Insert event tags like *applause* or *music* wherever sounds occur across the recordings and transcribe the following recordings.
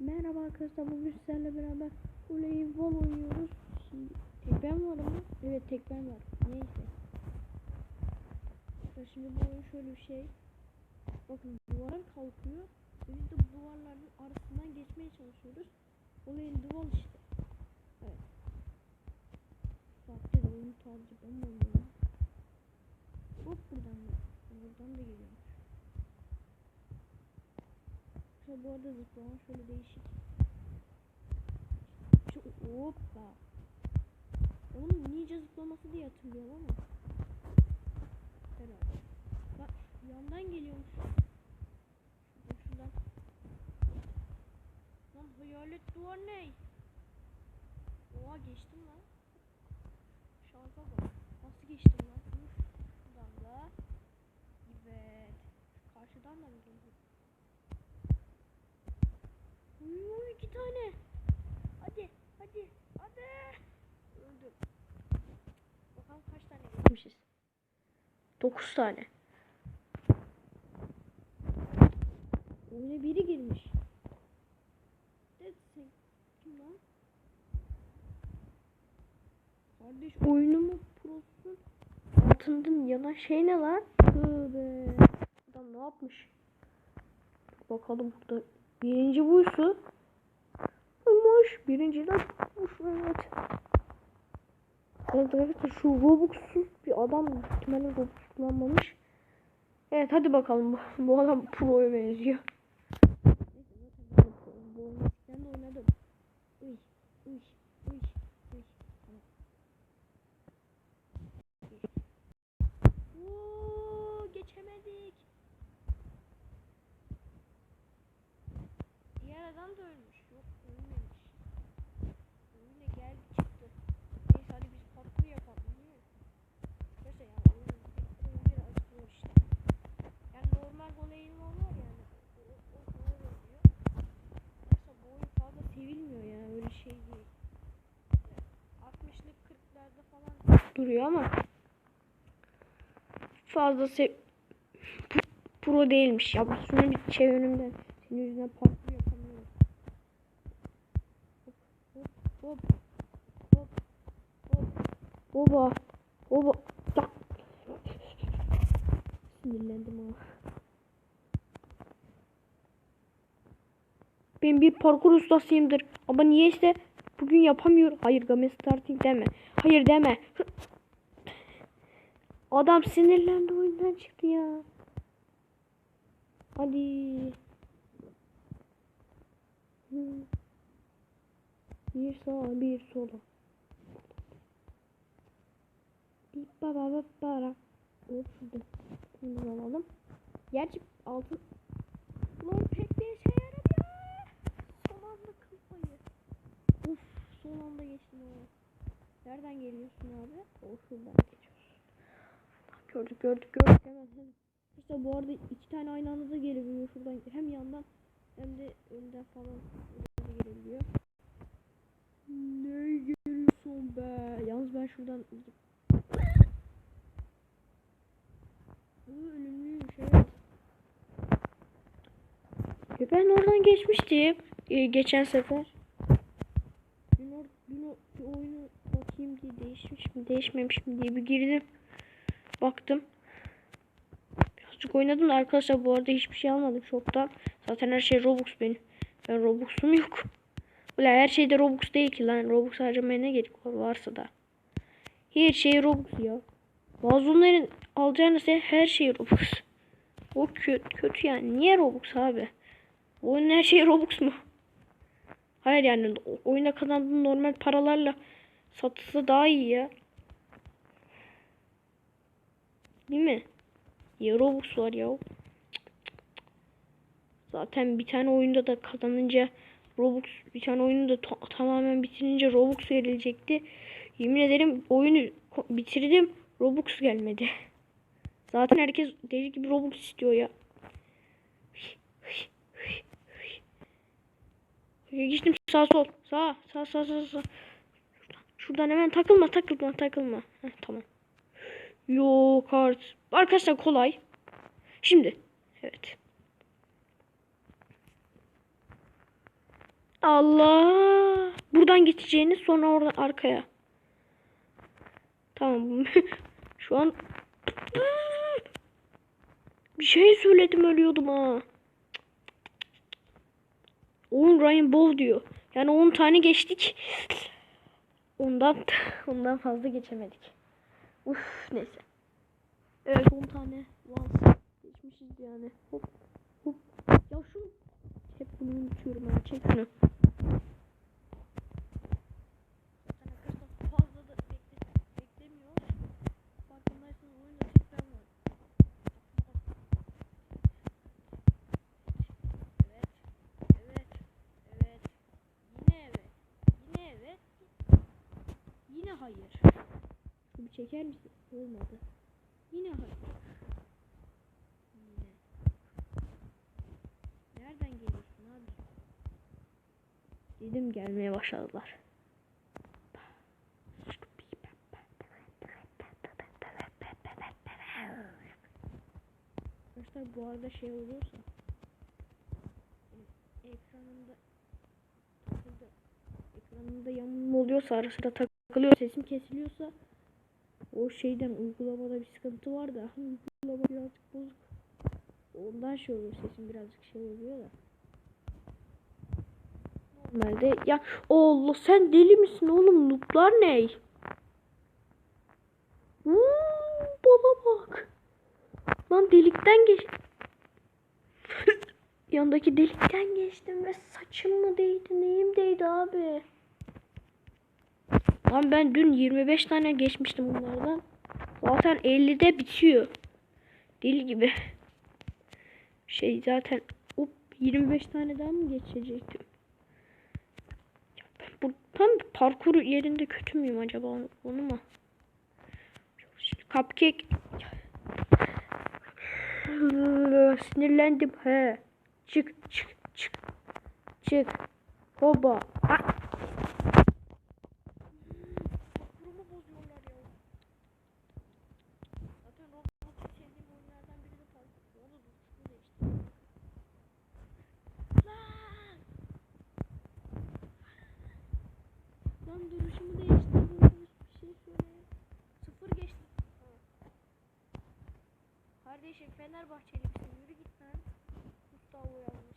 Merhaba arkadaşlar bugün sizlerle beraber voleybol oynuyoruz. Şimdi tek ben varım mı? Evet tek ben var. Neyse. Şimdi bu oyun şöyle bir şey. Bakın duvar kalkıyor. Biz de bu duvarların arasından geçmeye çalışıyoruz. Olayın duvar işte. Evet. Saatte de oyunu tarzı ben mi oynuyorum? Hop buradan da. Buradan da geliyormuş. Bu arada zıplama şöyle değişik. Şu hoppa. Onun ninja zıplaması diye hatırlıyorum ama. Herhalde. Bak yandan geliyormuş. Şuradan şuradan. Lan hayalet duvar ne? Oha geçtim lan. 9 tane. Oyuna biri girmiş. Kim? Kardeş oyunumu prosun altından yanan şey ne lan? Tövbe. Adam ne yapmış? Bakalım burada. Birinci buysu. Olmuş. Birinciden tutmuş. Evet. Evet arkadaşlar şu Robux'suz bir adam muhtemelen Robux kullanmamış. Evet hadi bakalım bu, adam pro'ya benziyor. Ben oynadım. Uy uy. Tamam. Oo, geçemedik. Diğer adam da ölmüş. Yok ölmemiş. Oyuna geldi çıktı. Neyse hadi biz parkur yapalım değil mi? Neyse ya oyun, oyun biraz zor işte. Yani normal voleybol var yani. O, o, o zor oluyor. Neyse bu oyun fazla sevilmiyor ya öyle şey değil. 60'lık 40'larda falan duruyor ama fazla sev pro değilmiş ya. Şunu bir önümden. Senin yüzünden parkur yapamıyorum. Hop hop hop hop hop Oba oba tak. Sinirlendim ha. Ben bir parkur ustasıyımdır ama niyeyse bugün yapamıyorum. Hayır game starting deme. Hayır deme. Adam sinirlendi oyundan çıktı ya. Hadi. Bir sağa bir sola. Bir baba baba bara. Hop. Bunu alalım. Gerçi altın. Ulan pek bir işe yaramıyor. Son anda kıl payı. Uf son anda geçtim o. Nereden geliyorsun abi? O şuradan geçiyorsun. Gördük gördük gördük hemen hemen. İşte bu arada iki tane aynı anda da gelebiliyor şuradan. Hem yandan hem de önden falan gelebiliyor. Ne geliyorsun be? Yalnız ben şuradan Bu ölümlüymüş evet. E ben oradan geçmiştim. e, geçen sefer. Dün, or, dün o, oyunu bakayım diye değişmiş mi değişmemiş mi diye bir girdim. Baktım. Birazcık oynadım da arkadaşlar bu arada hiçbir şey almadım şoktan. Zaten her şey Robux benim. Ben Robux'um yok. Ulan her şeyde Robux değil ki lan. Robux harcamaya ne gerek var varsa da. Her şey Robux ya. Bazıların alacağınız her şey Robux. O kötü, kötü yani. Niye Robux abi? Oyunun her şeyi Robux mu? Hayır yani oyuna kazandığın normal paralarla satılsa daha iyi ya. Değil mi? Ya Robux var ya. Zaten bir tane oyunda da kazanınca Robux bir tane oyunu da ta- tamamen bitirince Robux verilecekti. Yemin ederim oyunu bitirdim. Robux gelmedi. *laughs* Zaten herkes deli gibi Robux istiyor ya. Geçtim sağ sol. Sağ sağ sağ sağ sağ. Şuradan hemen takılma takılma takılma. Heh, tamam. Yok artık. Arkadaşlar kolay. Şimdi. Evet. Allah. Buradan geçeceğiniz sonra oradan arkaya. Tamam. *laughs* Şu an bir şey söyledim ölüyordum ha. 10 Rainbow diyor. Yani 10 tane geçtik. Ondan ondan fazla geçemedik. Uf neyse. Evet 10 tane once geçmişiz yani. Hop hop. Ya şunu hep bunu unutuyorum ben. Çek şunu. Hayır. Bir çeker misin? Olmadı. Yine hayır. Yine. Nereden geliyorsun abi? Dedim gelmeye başladılar. Arkadaşlar bu arada şey oluyorsa e, ekranımda takıldı. Ekranımda yamulma oluyorsa ara sıra takılıyor sesim kesiliyorsa o şeyden uygulamada bir sıkıntı var da uygulama birazcık bozuk. Ondan şey oluyor sesim birazcık şey oluyor da. Normalde ya Allah sen deli misin oğlum nooblar ne? Hmm, bana bak. Lan delikten geç. *laughs* Yandaki delikten geçtim ve saçım mı değdi neyim değdi abi? Lan ben dün 25 tane geçmiştim bunlardan. Zaten 50'de bitiyor. Deli gibi. Şey zaten hop 25 tane daha mı geçecektim? Ben bu tam parkur yerinde kötü müyüm acaba onu, mu? Cupcake. *sighs* Sinirlendim he. Çık çık çık. Çık. Hoba. Ha. Parkurumu bozuyorlar ya. Zaten Roblox'u sevdiğim oyunlardan biri de parkur. Onu da duruşunu değiştirdim. Lan! Lan duruşumu değiştirdim. Bir şey söyle. Sıfır geçtim. Kardeşim Fenerbahçeli misin? Yürü git lan. Mustafa yanlış.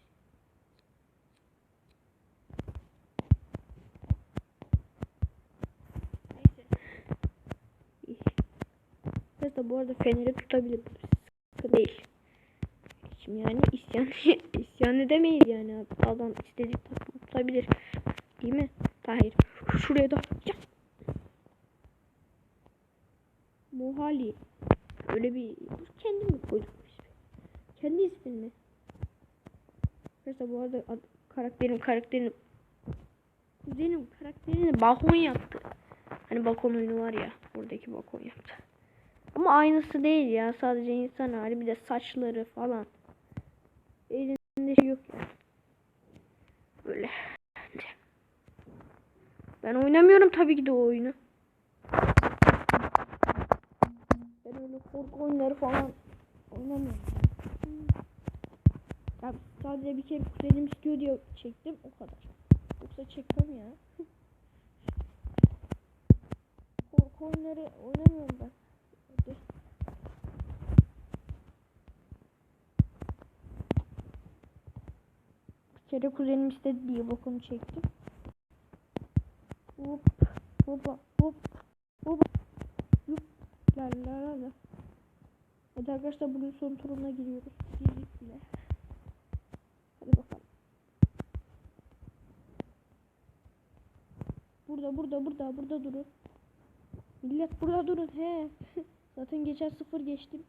Neyse. Bu arada Fener'i tutabilir. Sıkı değil. Şimdi yani isyan *laughs* isyan edemeyiz yani. Adam istediği takımı tutabilir. Değil mi? Hayır. Şuraya da. Ya. Muhali. Öyle bir kendim mi koydum? Kendi ismin mi? Mesela bu arada ad, karakterim karakterim kuzenim karakterini balkon yaptı. Hani balkon oyunu var ya buradaki balkon yaptı. Ama aynısı değil ya sadece insan hali bir de saçları falan. Elinde şey yok ya. Böyle. Ben oynamıyorum tabii ki de o oyunu. Ben öyle korku oyunları falan oynamıyorum. Ya sadece bir kere kuzenim istiyor çektim o kadar. Yoksa çekmem ya. korku oyunları oynamıyorum ben. Hadi. Bir kere kuzenim istedi diye bokunu çektim. Hop hopa hop hop yup la la la la. Hadi arkadaşlar bugün son turuna giriyoruz. Girdik bile. Hadi bakalım. Burada burada burada durun. Millet burada durun he. *laughs* Zaten geçen sıfır geçtim.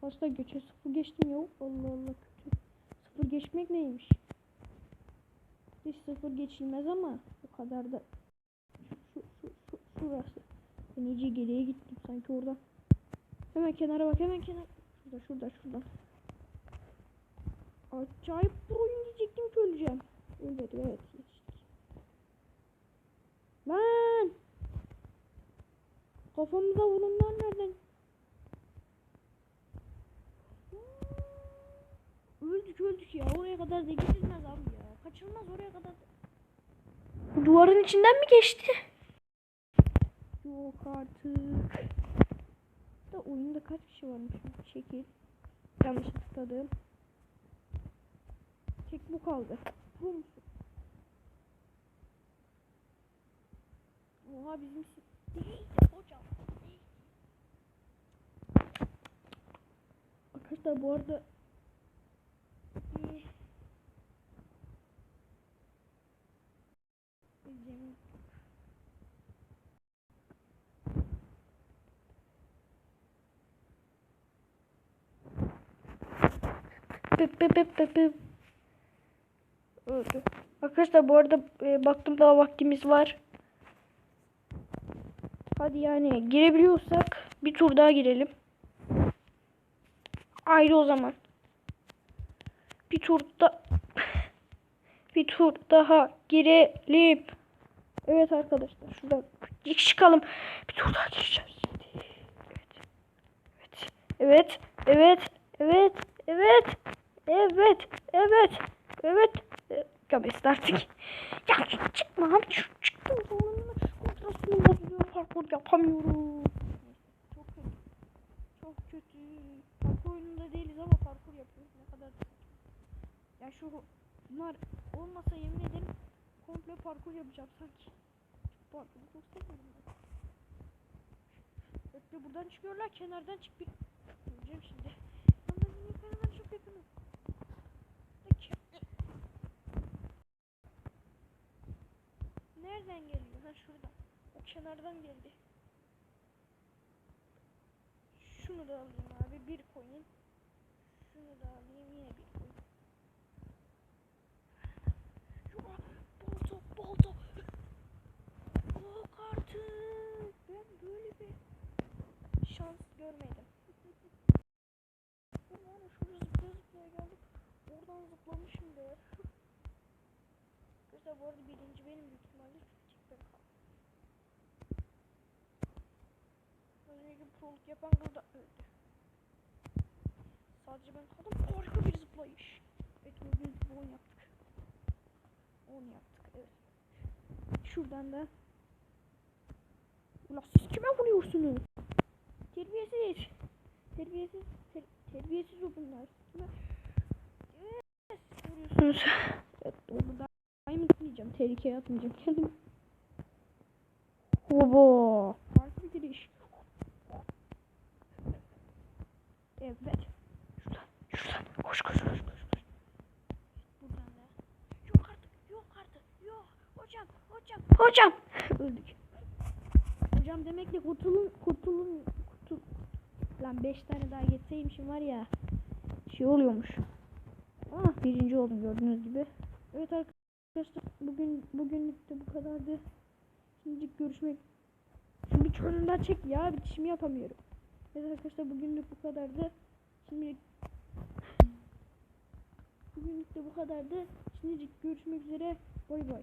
Kaçta geçen sıfır geçtim ya. Allah Allah kötü. Sıfır geçmek neymiş? Hiç sıfır geçilmez ama o kadar da şu şu şu şurası. Ben iyice geriye gittim sanki orada. Hemen kenara bak hemen kenar. Şurada şurada şurada. Acayip bir oyun diyecektim ki öleceğim. Ölmedim evet. Lan! Kafamıza vurunlar nereden? Öldük öldük ya. Oraya kadar da gidilmez abi ya. olamaz oraya kadar. Bu duvarın içinden mi geçti? Yok artık. Da oyunda kaç kişi varmış? Şekil. Yanlış tıkladım. Tek bu kaldı. Bu musun? Oha bizim değil hocam. Değil. Arkadaşlar bu arada pıp pıp pıp pıp. Öldü. Arkadaşlar bu arada e, baktım daha vaktimiz var. Hadi yani girebiliyorsak bir tur daha girelim. Ayrı o zaman. Bir tur da bir tur daha girelim. Evet arkadaşlar şuradan çıkalım. Bir tur daha gireceğiz. Evet. Evet. Evet. Evet. Evet. Evet. Evet. Evet. Kabest artık. ya çık- çıkma abi. Çık, çıktım. Kontrasını bozuyor. Parkur yapamıyorum. Çok kötü. Çok kötü. Parkur oyununda değiliz ama parkur yapıyoruz. Ne kadar ya şu bunlar olmasa yemin ederim komple parkur yapacağım sanki. Şu parkuru çok seviyorum ben. Bekle buradan çıkıyorlar kenardan çık bir. Göreceğim şimdi. Niye kenardan çok yakınım? Nereden geliyor? Ha şuradan. Kenardan geldi. Şunu da alayım abi. Bir koyayım. Şunu da alayım. Yine bir. Yok, Bolto, bolto. Yok artık. Ben böyle bir şans görmedim. Ulan şuraya zıplaya zıplaya geldik. Oradan zıplamışım be. Arkadaşlar bu arada birinci benim büyük ihtimalle çünkü tek ben proluk yapan burada öldü. Sadece ben kaldım. Harika bir zıplayış. Evet gördüğünüz gibi 10 yaptık. 10 yaptık evet. Şuradan da. Ulan siz kime vuruyorsunuz? Terbiyesiz. Terbiyesiz. Ter terbiyesiz o bunlar. Kime? Evet, vuruyorsunuz. Evet, burada Diamond diyeceğim. Tehlikeye atmayacağım kendim. Hobo. Evet. Şuradan. Şuradan. Koş koş koş koş. Buradan da. Yok artık. Yok artık. Yok. Hocam. Hocam. Hocam. Öldük. Hocam demekle kurtulun. Kurtulun. Kurtul. Lan 5 tane daha geçseymişim var ya. Şey oluyormuş. Ah birinci oldum gördüğünüz gibi. Evet arkadaşlar bugün bugünlük de bu kadardı. Şimdi görüşmek. Şu bir daha çek ya bitişimi yapamıyorum. Evet arkadaşlar bugünlük bu kadardı. Şimdi bugünlük de bu kadardı. Şimdi görüşmek üzere. Bay bay.